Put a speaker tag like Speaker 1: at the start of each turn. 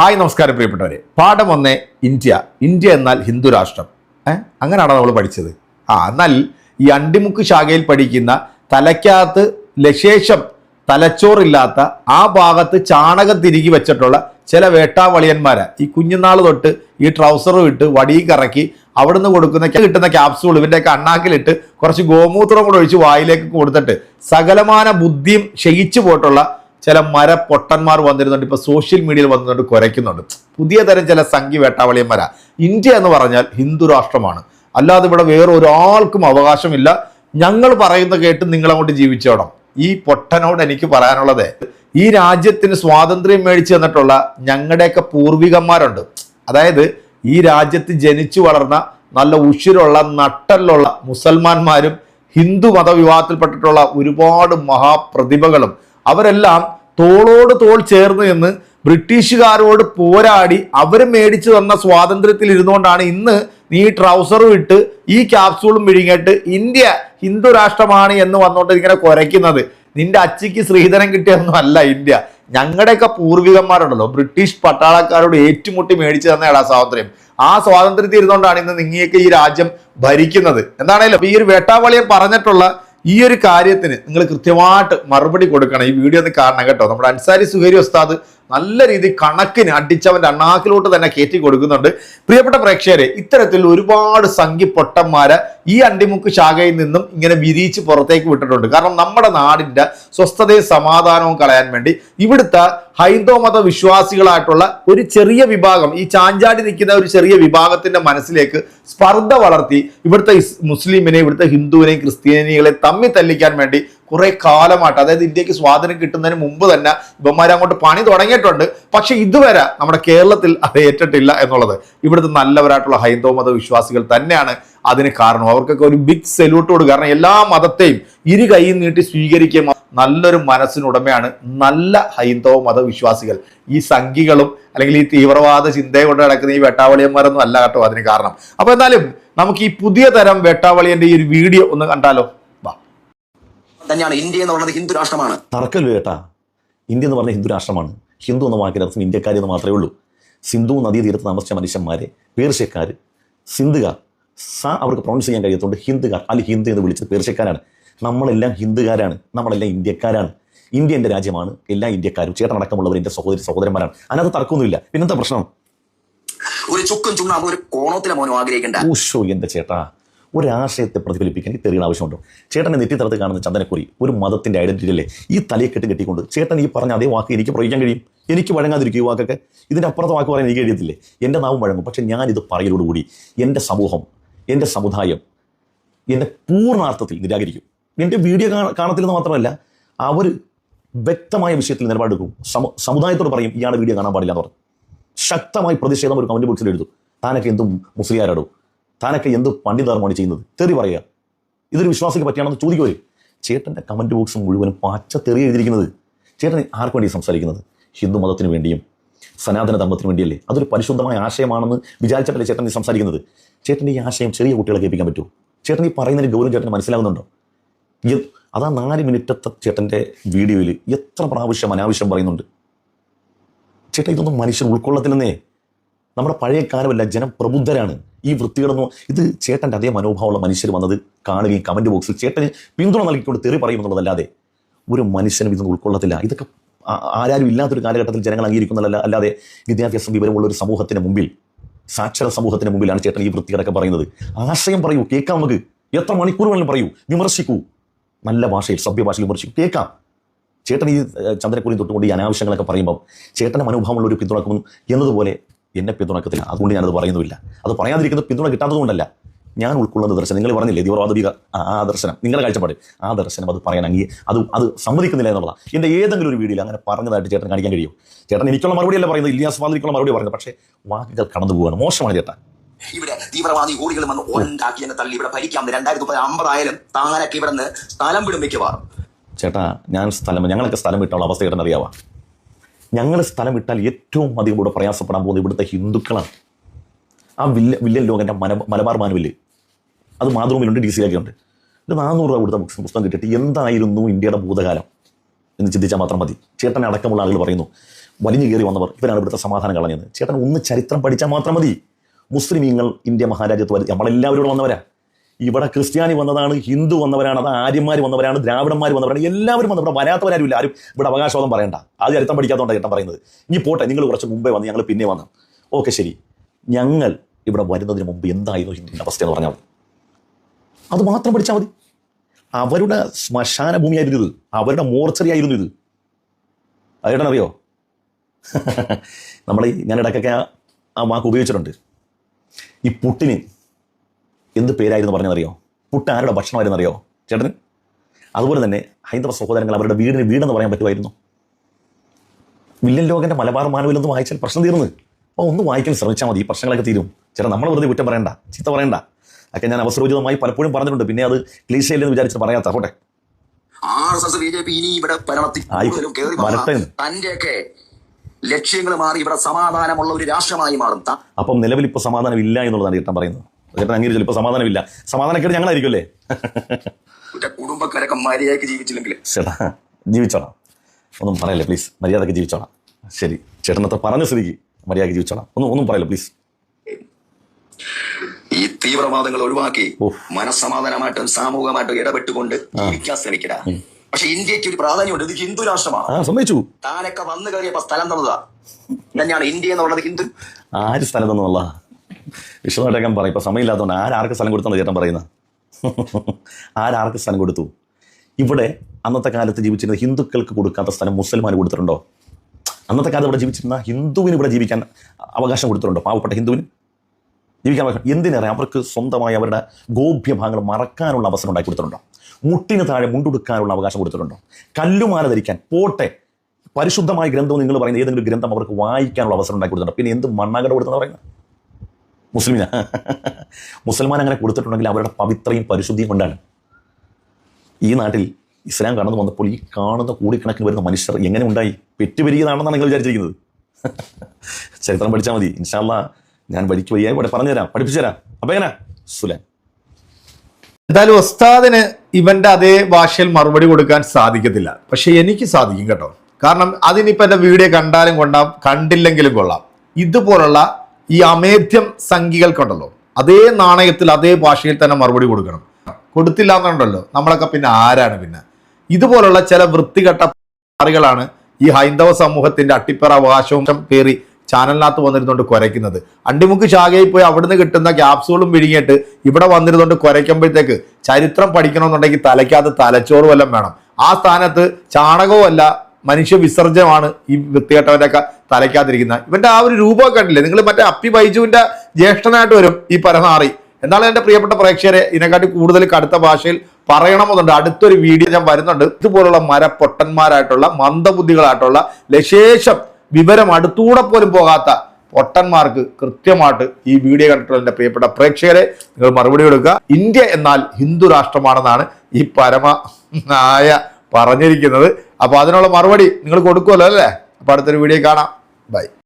Speaker 1: Hi നമസ്കാരം പ്രിയപ്പെട്ടവരെ. പാഠം ഒന്ന് ഇന്ത്യ. ഇന്ത്യ എന്നാൽ ഹിന്ദു രാഷ്ട്രം. ഏഹ് അങ്ങനെയാണോ നമ്മൾ പഠിച്ചത്? ആ എന്നാൽ ഈ അണ്ടിമുക്ക് ശാഖയിൽ പഠിക്കുന്ന തലയ്ക്കകത്ത് ലശേഷം തലച്ചോറില്ലാത്ത ആ ഭാഗത്ത് ചാണകം തിരികി വെച്ചിട്ടുള്ള ചില വേട്ടാവളിയന്മാരെ. ഈ കുഞ്ഞുനാൾ തൊട്ട് ഈ ട്രൗസറും ഇട്ട് വടിയും കറക്കി അവിടുന്ന് കൊടുക്കുന്ന കിട്ടുന്ന ക്യാപ്സൂൾ ഇവന്റെയൊക്കെ അണ്ണാക്കിലിട്ട് കുറച്ച് ഗോമൂത്രം കൂടെ ഒഴിച്ച് വായിലേക്ക് കൊടുത്തിട്ട് സകലമാന ബുദ്ധിയും ക്ഷയിച്ചു പോയിട്ടുള്ള ചില മര പൊട്ടന്മാർ വന്നിരുന്നുണ്ട് ഇപ്പൊ സോഷ്യൽ മീഡിയയിൽ വന്നിട്ടുണ്ട് കുരയ്ക്കുന്നുണ്ട്. പുതിയ തരം ചില സംഖ്യ വേട്ടാവളിയന്മാരാ. ഇന്ത്യ എന്ന് പറഞ്ഞാൽ ഹിന്ദു രാഷ്ട്രമാണ്. അല്ലാതെ ഇവിടെ വേറെ ഒരാൾക്കും അവകാശമില്ല. ഞങ്ങൾ പറയുന്ന കേട്ട് നിങ്ങൾ അങ്ങോട്ട് ജീവിച്ചോണം. ഈ പൊട്ടനോട് എനിക്ക് പറയാനുള്ളത് ഈ രാജ്യത്തിന് സ്വാതന്ത്ര്യം മേടിച്ചു തന്നിട്ടുള്ള ഞങ്ങളുടെയൊക്കെ പൂർവികന്മാരുണ്ട്. അതായത് ഈ രാജ്യത്ത് ജനിച്ചു വളർന്ന നല്ല ഉഷിരുള്ള നട്ടലുള്ള മുസൽമാന്മാരും ഹിന്ദു മതവിഭാഗത്തിൽപ്പെട്ടിട്ടുള്ള ഒരുപാട് മഹാപ്രതിഭകളും അവരെല്ലാം തോളോട് തോൾ ചേർന്ന് എന്ന് ബ്രിട്ടീഷുകാരോട് പോരാടി അവർ മേടിച്ചു തന്ന സ്വാതന്ത്ര്യത്തിൽ ഇരുന്നുകൊണ്ടാണ് ഇന്ന് നീ ട്രൗസറും ഇട്ട് ഈ ക്യാപ്സൂളും വിഴുങ്ങിയിട്ട് ഇന്ത്യ ഹിന്ദു രാഷ്ട്രമാണ് എന്ന് വന്നുകൊണ്ട് ഇങ്ങനെ കുരയ്ക്കുന്നത്. നിന്റെ അച്ചിക്ക് ശ്രീധരൻ കിട്ടിയൊന്നും അല്ല ഇന്ത്യ. ഞങ്ങളുടെയൊക്കെ പൂർവികന്മാരുണ്ടല്ലോ. ബ്രിട്ടീഷ് പട്ടാളക്കാരോട് ഏറ്റുമുട്ടി മേടിച്ചു തന്നെയാണ് ആ സ്വാതന്ത്ര്യം. ആ സ്വാതന്ത്ര്യത്തിൽ ഇരുന്നുകൊണ്ടാണ് ഇന്ന് നിങ്ങൾക്ക് ഈ രാജ്യം ഭരിക്കുന്നത്. എന്താണേലും ഈ ഒരു വേട്ടാവളിയെ പറഞ്ഞിട്ടുള്ള ഈ ഒരു കാര്യത്തിന് നിങ്ങൾ കൃത്യമായിട്ട് മറുപടി കൊടുക്കണം. ഈ വീഡിയോ ഒന്ന് കാണണം കേട്ടോ. നമ്മുടെ അൻസാരി സുഹേരി ഉസ്താദ് നല്ല രീതി കണക്കിന് അടിച്ചവന്റെ അണ്ണാക്കിലോട്ട് തന്നെ കയറ്റി കൊടുക്കുന്നുണ്ട്. പ്രിയപ്പെട്ട പ്രേക്ഷകരെ ഇത്തരത്തിൽ ഒരുപാട് സംഖ്യ പൊട്ടന്മാരെ ഈ അണ്ടിമുക്ക് ശാഖയിൽ നിന്നും ഇങ്ങനെ വിരിയിച്ച് പുറത്തേക്ക് വിട്ടിട്ടുണ്ട്. കാരണം നമ്മുടെ നാടിന്റെ സ്വസ്ഥതയും സമാധാനവും കളയാൻ വേണ്ടി ഇവിടുത്തെ ഹൈന്ദവ മത വിശ്വാസികളായിട്ടുള്ള ഒരു ചെറിയ വിഭാഗം ഈ ചാഞ്ചാടി നിൽക്കുന്ന ഒരു ചെറിയ വിഭാഗത്തിന്റെ മനസ്സിലേക്ക് സ്പർദ്ധ വളർത്തി ഇവിടുത്തെ മുസ്ലിമിനെ ഇവിടുത്തെ ഹിന്ദുവിനെയും ക്രിസ്ത്യാനികളെ തമ്മിൽ തല്ലിക്കാൻ വേണ്ടി കുറെ കാലമായിട്ട് അതായത് ഇന്ത്യയ്ക്ക് സ്വാതന്ത്ര്യം കിട്ടുന്നതിന് മുമ്പ് തന്നെ ഇവന്മാർ അങ്ങോട്ട് പണി തുടങ്ങിയിട്ടുണ്ട്. പക്ഷെ ഇതുവരെ നമ്മുടെ കേരളത്തിൽ അത് ഏറ്റിട്ടില്ല എന്നുള്ളത് ഇവിടുത്തെ നല്ലവരായിട്ടുള്ള ഹൈന്ദവ മത വിശ്വാസികൾ തന്നെയാണ് അതിന് കാരണം. അവർക്കൊക്കെ ഒരു ബിഗ് സല്യൂട്ട് കൊടുക്കുക. കാരണം എല്ലാ മതത്തെയും ഇരു കൈയും നീട്ടി സ്വീകരിക്കുകയും നല്ലൊരു മനസ്സിനുടമയാണ് നല്ല ഹൈന്ദവ മതവിശ്വാസികൾ. ഈ സംഘികളും അല്ലെങ്കിൽ ഈ തീവ്രവാദ ചിന്തയെ കൊണ്ട് നടക്കുന്ന ഈ വെട്ടാവളിയന്മാരൊന്നും അല്ല കേട്ടോ അതിന് കാരണം. അപ്പൊ എന്നാലും നമുക്ക് ഈ പുതിയ തരം വെട്ടാവളിയന്റെ ഈ ഒരു വീഡിയോ ഒന്ന് കണ്ടാലോ?
Speaker 2: തന്നെയാണ് ഇന്ത്യ എന്ന് പറയുന്നത് ഹിന്ദു രാഷ്ട്രമാണ്.
Speaker 3: തറക്കല്ലോ കേട്ടാ. ഇന്ത്യ എന്ന് പറഞ്ഞ ഹിന്ദു രാഷ്ട്രമാണ്. ഹിന്ദു എന്ന വാക്കിന് അർത്ഥം ഇന്ത്യക്കാർ എന്ന് മാത്രമേ ഉള്ളൂ. സിന്ധു നദീതീരത്ത് താമസിച്ച മനുഷ്യന്മാരെ പേർഷ്യക്കാർ സിന്ധുകാർ സ അവർക്ക് പ്രൊണൗൺസ് ചെയ്യാൻ കഴിയത്തുകൊണ്ട് ഹിന്ദുകാർ അല്ലെ ഹിന്ദു എന്ന് വിളിച്ചത് പേർഷ്യക്കാരാണ്. നമ്മളെല്ലാം ഹിന്ദുകാരാണ്. നമ്മളെല്ലാം ഇന്ത്യക്കാരാണ്. ഇന്ത്യ എന്റെ രാജ്യമാണ്. എല്ലാ ഇന്ത്യക്കാരും ചേട്ടനടക്കമുള്ളവർ എന്റെ സഹോദരി സഹോദരന്മാരാണ്. അതിനകത്ത് തർക്കമൊന്നുമില്ല. പിന്നെന്താ പ്രശ്നം?
Speaker 2: ഒരു ചുക്കും ചുണ്ണാകും ഒരു കോണത്തിലെ മോനും ആഗ്രഹിക്കേണ്ട?
Speaker 3: ഊഷോ എന്റെ ചേട്ടാ. ഒരാശയത്തെ പ്രതിഫലിപ്പിക്കാൻ ഈ തെറിയുടെ ആവശ്യമുണ്ടോ? ചേട്ടനെ നെറ്റിത്തറത്ത് കാണുന്ന ചന്ദനക്കുറി ഒരു മതത്തിന്റെ ഐഡന്റിറ്റി അല്ലേ ഈ തലയെ കെട്ട് കെട്ടിക്കൊണ്ട് ചേട്ടൻ ഈ പറഞ്ഞ അതേ വാക്ക് എനിക്ക് പ്രയോഗിക്കാൻ കഴിയും? എനിക്ക് വഴങ്ങാതിരിക്കും ഈ വാക്കൊക്കെ? ഇതിന്റെ അപ്പുറത്തെ വാക്ക് പറയാൻ എനിക്ക് കഴിയത്തില്ലേ? എന്റെ നാവും വഴങ്ങും. പക്ഷേ ഞാനിത് പറയലോടുകൂടി എന്റെ സമൂഹം എന്റെ സമുദായം എന്റെ പൂർണാർത്ഥത്തിൽ നിരാകരിക്കും. എന്റെ വീഡിയോ കാണ- കാണത്തില്ലെന്ന് മാത്രമല്ല അവർ വ്യക്തമായ വിഷയത്തിൽ നിലപാടെടുക്കും. സമു സമുദായത്തോട് പറയും ഇയാളുടെ വീഡിയോ കാണാൻ പാടില്ല എന്ന് പറഞ്ഞു ശക്തമായി പ്രതിഷേധം ഒരു കമന്റ് ബോക്സിൽ എഴുതും. താനൊക്കെ എന്തും മുസ്ലിയാരാടോ? താനൊക്കെ എന്ത് പണ്ഡിതാർമാണ് ചെയ്യുന്നത്? തെറി പറയുക. ഇതൊരു വിശ്വാസിക്ക് പറ്റിയാണെന്ന് ചോദിക്കുവരെ ചേട്ടന്റെ കമന്റ് ബോക്സ് മുഴുവനും പച്ച തെറി എഴുതിയിരിക്കുന്നത്. ചേട്ടൻ ആർക്ക് വേണ്ടി സംസാരിക്കുന്നത്? ഹിന്ദു മതത്തിന് വേണ്ടിയും സനാതന ധർമ്മത്തിന് വേണ്ടിയല്ലേ? അതൊരു പരിശുദ്ധമായ ആശയമാണെന്ന് വിചാരിച്ചിട്ടല്ലേ ചേട്ടൻ ഈ സംസാരിക്കുന്നത്? ചേട്ടന്റെ ഈ ആശയം ചെറിയ കുട്ടികളെ കേൾപ്പിക്കാൻ പറ്റുമോ? ചേട്ടൻ ഈ പറയുന്നതിന് ഗൗരവം ചേട്ടന് മനസ്സിലാകുന്നുണ്ടോ? അതാ നാല് മിനിറ്റത്തെ ചേട്ടന്റെ വീഡിയോയിൽ എത്ര പ്രാവശ്യം അനാവശ്യം പറയുന്നുണ്ട്. ചേട്ടൻ ഇതൊന്നും മനുഷ്യൻ ഉൾക്കൊള്ളത്തില്ലെന്നേ. നമ്മുടെ പഴയ കാലമല്ല ജനം പ്രബുദ്ധരാണ്. ഈ വൃത്തികളൊന്നും ഇത് ചേട്ടന്റെ അതേ മനോഭാവമുള്ള മനുഷ്യർ വന്നത് കാണുകയും കമന്റ് ബോക്സിൽ ചേട്ടന് പിന്തുണ നൽകിക്കൊണ്ട് തെറി പറയുമെന്നുള്ളതല്ലാതെ ഒരു മനുഷ്യനും ഇതൊന്നും ഉൾക്കൊള്ളത്തില്ല. ഇതൊക്കെ ആരും ഇല്ലാത്തൊരു കാലഘട്ടത്തിൽ ജനങ്ങൾ അംഗീകരിക്കുന്നതല്ല അല്ലാതെ വിദ്യാഭ്യാസം വിവരമുള്ള ഒരു സമൂഹത്തിന് മുമ്പിൽ സാക്ഷര സമൂഹത്തിന് മുമ്പിലാണ് ചേട്ടൻ ഈ വൃത്തികളൊക്കെ പറയുന്നത്. ആശയം പറയൂ കേൾക്കാം നമുക്ക്. എത്ര മണിക്കൂർ പറയൂ വിമർശിക്കൂ. നല്ല ഭാഷയിൽ സഭ്യഭാഷയിൽ വിമർശിക്കൂ. കേൾക്കാം. ചേട്ടൻ ഈ ചന്ദ്രക്കുരി തൊട്ടുകൊണ്ട് ഈ അനാവശ്യങ്ങളൊക്കെ പറയുമ്പോൾ ചേട്ടന്റെ മനോഭാവമുള്ള ഒരു പിന്തുണക്കും എന്നതുപോലെ എന്നെ പിന്തുണക്കത്തില്ല. അതുകൊണ്ട് ഞാനത് പറയുന്നില്ല അത് പറയാതിരിക്കുന്നത് പിന്തുണ കിട്ടാത്തതുകൊണ്ടല്ല. ഞാൻ ഉൾക്കൊള്ളുന്ന ദർശനം. നിങ്ങൾ പറഞ്ഞില്ലേ തീവ്രവാദ ആ ദർശനം. നിങ്ങളുടെ കാഴ്ചപ്പാട്. ആ ദർശനം അത് പറയാൻ അങ്ങനെ അത് അത് സമ്മതിക്കുന്നില്ല എന്നുള്ളതാണ് എന്റെ ഏതെങ്കിലും ഒരു വീഡിയോയിൽ അങ്ങനെ പറഞ്ഞതായിട്ട് ചേട്ടൻ കാണിക്കാൻ കഴിയും ചേട്ടൻ എനിക്കുള്ള മറുപടിയല്ല പറയുന്നത്? ഇലിയാസ് ഫാദിക്കുള്ള മറുപടി പറയുന്നത്. പക്ഷേ വാക്കുകൾ കടന്നു പോവുകയാണ് മോശമാണ് ചേട്ടാ.
Speaker 2: ഇവിടെ തീവ്രവാദി ഓടികൾ വന്ന് ഉണ്ടാക്കി എന്നെ തള്ളി. ഇവിടെ ഭരിക്കാം. രണ്ടായിരത്തി മുപ്പത് അമ്പതായാലും താനൊക്കെ ഇവിടെ നിന്ന് സ്ഥലം വിടും മിക്കവാറും.
Speaker 3: ചേട്ടാ ഞാൻ സ്ഥലം ഞങ്ങളൊക്കെ സ്ഥലം വിട്ടുള്ള അവസ്ഥ ചേട്ടൻ അറിയാവാ ഞങ്ങൾ സ്ഥലം വിട്ടാൽ ഏറ്റവും അധികം ഇവിടെ പ്രയാസപ്പെടാൻ പോകുന്നത് ഇവിടുത്തെ ഹിന്ദുക്കളാണ്. ആ വില്ല വില്ലൻ ലോകന്റെ മല മലബാർ മാനുവില്ല് അത് മാതൃഭൂമിയിലുണ്ട് ഡി സി ഉണ്ട് ഒരു നാനൂറ് രൂപ കൊടുത്ത പുസ്തകം കിട്ടിയിട്ട് എന്തായിരുന്നു ഇന്ത്യയുടെ ഭൂതകാലം എന്ന് ചിന്തിച്ചാൽ മാത്രം മതി. ചേട്ടനെ അടക്കമുള്ള ആളുകൾ പറയുന്നു വലിഞ്ഞു കയറി വന്നവർ ഇവരാണ് ഇവിടുത്തെ സമാധാനം കളഞ്ഞത് ചേട്ടൻ ഒന്ന് ചരിത്രം പഠിച്ചാൽ മാത്രം മതി. മുസ്ലിമീങ്ങൾ ഇന്ത്യ മഹാരാജ്യത്ത് വരും നമ്മളെല്ലാവരും വന്നവരാ. ഇവിടെ ക്രിസ്ത്യാനി വന്നതാണ് ഹിന്ദു വന്നവരാണ് അത് ആര്യന്മാർ വന്നവരാണ് ദ്രാവിഡന്മാർ വന്നവരാണ് എല്ലാവരും വന്നു ഇവിടെ വരാത്തവരാരും ഇല്ല ആരും ഇവിടെ അവകാശവാദം പറയണ്ട. ആദ്യം ചരിത്രം പഠിക്കാത്തതുകൊണ്ടാണ് ചേട്ടൻ പറയുന്നത്. ഇനി പോട്ടെ നിങ്ങൾ കുറച്ച് മുമ്പേ വന്ന് ഞങ്ങൾ പിന്നെ വന്നു. ഓക്കെ ശരി. ഞങ്ങൾ ഇവിടെ വരുന്നതിന് മുമ്പ് എന്തായിരുന്നു ഹിന്ദുവിന്റെ അവസ്ഥ എന്ന് പറഞ്ഞാൽ മതി. അത് മാത്രം പഠിച്ചാൽ മതി. അവരുടെ ശ്മശാന ഭൂമിയായിരുന്നു ഇത്. അവരുടെ മോർച്ചറി ആയിരുന്നു ഇത് അതേട്ടനറിയോ നമ്മൾ ഞാൻ ഇടയ്ക്കൊക്കെ ആ വാക്ക് ഉപയോഗിച്ചിട്ടുണ്ട്. ഈ പുട്ടിന് എന്ത് പേരായിരുന്നു പറഞ്ഞതെന്നറിയോ? പുട്ട് ആരുടെ ഭക്ഷണമായിരുന്നു അറിയോ ചേട്ടന്? അതുപോലെ തന്നെ ഹൈന്ദവ സഹോദരങ്ങൾ അവരുടെ വീടിന് വീടെന്ന് പറയാൻ പറ്റുമായിരുന്നു. വില്ലൻ ലോകന്റെ മലബാർ മാനുവൽ ഒന്ന് വായിച്ചാൽ പ്രശ്നം തീർന്നു. അപ്പോൾ ഒന്ന് വായിക്കാൻ ശ്രമിച്ചാൽ മതി ഈ പ്രശ്നങ്ങളൊക്കെ തീരും. ചേട്ടൻ നമ്മൾ വെറുതെ കുറ്റം പറയണ്ട ചീത്ത പറയണ്ട. ഒക്കെ ഞാൻ അവസരോചിതമായി പലപ്പോഴും പറഞ്ഞിട്ടുണ്ട് പിന്നെ അത് ക്ലീശയില്ലെന്ന് വിചാരിച്ച് പറയാത്ത പോട്ടെ.
Speaker 2: R S S B J P ഇനി ഇവിടെ ഭരണത്തിൽ
Speaker 3: ആയി.
Speaker 2: കൂടുതലും കയറി തന്റെയൊക്കെ ലക്ഷ്യങ്ങൾ മാറി ഇവിടെ സമാധാനമുള്ള ഒരു രാഷ്ട്രമായി മാറും.
Speaker 3: അപ്പം നിലവിൽ ഇപ്പോൾ സമാധാനം ഇല്ല എന്നുള്ളതാണ് ചേട്ടൻ പറയുന്നത്. ചേട്ടൻ അംഗീകരിച്ചില്ല ഇപ്പൊ സമാധാനമില്ല. സമാധാനക്കേട് ഞങ്ങളായിരിക്കും അല്ലേ
Speaker 2: കുടുംബക്കാരൊക്കെ മര്യാദയ്ക്ക് ജീവിച്ചില്ലെങ്കിൽ
Speaker 3: ചേട്ടാ ജീവിച്ചോളാം. ഒന്നും പറയല്ലേ പ്ലീസ് മര്യാദയ്ക്ക് ജീവിച്ചോളാം. ശരി. ചേട്ടനത്ര പറഞ്ഞു സ്ഥിതിക്ക് മര്യാദയ്ക്ക് ജീവിച്ചോളാം. ഒന്നും ഒന്നും പറയല്ലേ പ്ലീസ്
Speaker 2: ഈ തീവ്രവാദങ്ങൾ ഒഴിവാക്കി. മനസ്സമാധാനമായിട്ടും സാമൂഹികമായിട്ടും ഇടപെട്ടുകൊണ്ട് ജീവിക്കാൻ ശ്രമിക്കട. പക്ഷെ ഇന്ത്യയ്ക്ക് ഒരു പ്രാധാന്യമുണ്ട് ഇത് ഹിന്ദു രാഷ്ട്രമാണ്.
Speaker 3: സമ്മതിച്ചു.
Speaker 2: താനൊക്കെ വന്നു കയറിയപ്പോ സ്ഥലം തന്നതാ. തന്നെയാണ് ഇന്ത്യ എന്ന് പറയുന്നത് ഹിന്ദു.
Speaker 3: ആര് സ്ഥലം തന്നുള്ള വിശ്വനാട്ടേക്കാൻ പറയും. ഇപ്പൊ സമയമില്ലാത്തതുകൊണ്ട് ആരാർക്ക് സ്ഥലം കൊടുത്താണ് ചേട്ടൻ പറയുന്നത്? ആരാർക്ക് സ്ഥലം കൊടുത്തു? ഇവിടെ അന്നത്തെ കാലത്ത് ജീവിച്ചിരുന്ന ഹിന്ദുക്കൾക്ക് കൊടുക്കാത്ത സ്ഥലം മുസൽമാന് കൊടുത്തിട്ടുണ്ടോ? അന്നത്തെ കാലത്ത് ഇവിടെ ജീവിച്ചിരുന്ന ഹിന്ദുവിന് ഇവിടെ ജീവിക്കാൻ അവകാശം കൊടുത്തിട്ടുണ്ടോ? പാവപ്പെട്ട ഹിന്ദുവിന്? ജീവിക്കാൻ അവകാശം. എന്തിനേറെ അവർക്ക് സ്വന്തമായി അവരുടെ ഗോപ്യഭാഗങ്ങൾ മറക്കാനുള്ള അവസരം ഉണ്ടാക്കി കൊടുത്തിട്ടുണ്ടോ? മുട്ടിന് താഴെ മുണ്ടുടുക്കാനുള്ള അവകാശം കൊടുത്തിട്ടുണ്ടോ? കല്ലുമാല ധരിക്കാൻ പോട്ടെ. പരിശുദ്ധമായ ഗ്രന്ഥം നിങ്ങൾ പറയുന്ന ഏതെങ്കിലും ഗ്രന്ഥം അവർക്ക് വായിക്കാനുള്ള അവസരം ഉണ്ടാക്കി കൊടുത്തിട്ടുണ്ടോ? പിന്നെ എന്ത് മണ്ണാകട കൊടുത്തെന്ന് പറയുന്നത്? മുസ്ലിമിന. മുസൽമാൻ അങ്ങനെ കൊടുത്തിട്ടുണ്ടെങ്കിൽ അവരുടെ പവിത്രയും പരിശുദ്ധിയും കൊണ്ടാണ്. ഈ നാട്ടിൽ ഇസ്ലാം കടന്നു വന്നപ്പോൾ ഈ കാണുന്ന കൂടിക്കണക്കിന് വരുന്ന മനുഷ്യർ എങ്ങനെ ഉണ്ടായി? പെറ്റുപെരുകിയതാണെന്നാണ് നിങ്ങൾ വിചാരിച്ചിരിക്കുന്നത്. ചരിത്രം പഠിച്ചാൽ മതി. ഇൻഷാല്ല ഞാൻ വഴിക്ക് വയ്യായി ഇവിടെ പറഞ്ഞുതരാം. പഠിപ്പിച്ചു തരാം അപ്പൊ എങ്ങനെ? സുലാൻ
Speaker 1: എന്തായാലും ഉസ്താദിന് ഇവന്റെ അതേ ഭാഷയിൽ മറുപടി കൊടുക്കാൻ സാധിക്കത്തില്ല. പക്ഷെ എനിക്ക് സാധിക്കും കേട്ടോ. കാരണം അതിനിപ്പോ എന്റെ വീഡിയോ കണ്ടാലും കൊണ്ടാം കണ്ടില്ലെങ്കിലും കൊള്ളാം. ഇതുപോലുള്ള ഈ അമേധ്യം സംഖികൾക്കുണ്ടല്ലോ അതേ നാണയത്തിൽ അതേ ഭാഷയിൽ തന്നെ മറുപടി കൊടുക്കണം. കൊടുത്തില്ല എന്നുണ്ടല്ലോ. നമ്മളൊക്കെ പിന്നെ ആരാണ് പിന്നെ? ഇതുപോലുള്ള ചില വൃത്തികെട്ട ആളുകളാണ് ഈ ഹൈന്ദവ സമൂഹത്തിന്റെ അട്ടിപ്പറ അവകാശവും പേറി ചാനലിനകത്ത് വന്നിരുന്നുകൊണ്ട് കുരയ്ക്കുന്നത്. അണ്ടിമുക്ക് ശാഖയിൽ പോയി അവിടുന്ന് കിട്ടുന്ന ക്യാപ്സൂളും വിഴുങ്ങിയിട്ട് ഇവിടെ വന്നിരുന്നുകൊണ്ട് കുരയ്ക്കുമ്പോഴത്തേക്ക് ചരിത്രം പഠിക്കണമെന്നുണ്ടെങ്കിൽ തലയ്ക്കകത്ത് തലച്ചോറും എല്ലാം വേണം. ആ സ്ഥാനത്ത് ചാണകവും അല്ല മനുഷ്യ വിസർജ്യമാണ് ഈ വൃത്തികെട്ടവന്റെ തലയ്ക്കാതിരിക്കുന്നത് ഇവന്റെ ആ ഒരു രൂപമൊക്കെ കണ്ടില്ലേ? നിങ്ങൾ മറ്റേ അപ്പി ബൈജുവിന്റെ ജ്യേഷ്ഠനായിട്ട് വരും ഈ പരമാറി എന്നാലും എന്റെ പ്രിയപ്പെട്ട പ്രേക്ഷകരെ ഇതിനെക്കാട്ടി കൂടുതൽ കടുത്ത ഭാഷയിൽ പറയണമെന്നുണ്ട്. അടുത്തൊരു വീഡിയോ ഞാൻ വരുന്നുണ്ട്. ഇതുപോലുള്ള മരപ്പൊട്ടന്മാരായിട്ടുള്ള മന്ദബുദ്ധികളായിട്ടുള്ള ലശേഷം വിവരം അടുത്തൂടെ പോലും പോകാത്ത പൊട്ടന്മാർക്ക് കൃത്യമായിട്ട് ഈ വീഡിയോ കണ്ടിട്ടുള്ള എന്റെ പ്രിയപ്പെട്ട പ്രേക്ഷകരെ നിങ്ങൾ മറുപടി കൊടുക്കുക. ഇന്ത്യ എന്നാൽ ഹിന്ദു രാഷ്ട്രമാണെന്നാണ് ഈ പരമ നായ പറഞ്ഞിരിക്കുന്നത്. അപ്പോൾ അതിനുള്ള മറുപടി നിങ്ങൾ കൊടുക്കുമല്ലോ അല്ലേ? അപ്പോൾ അടുത്തൊരു വീഡിയോ കാണാം. ബൈ.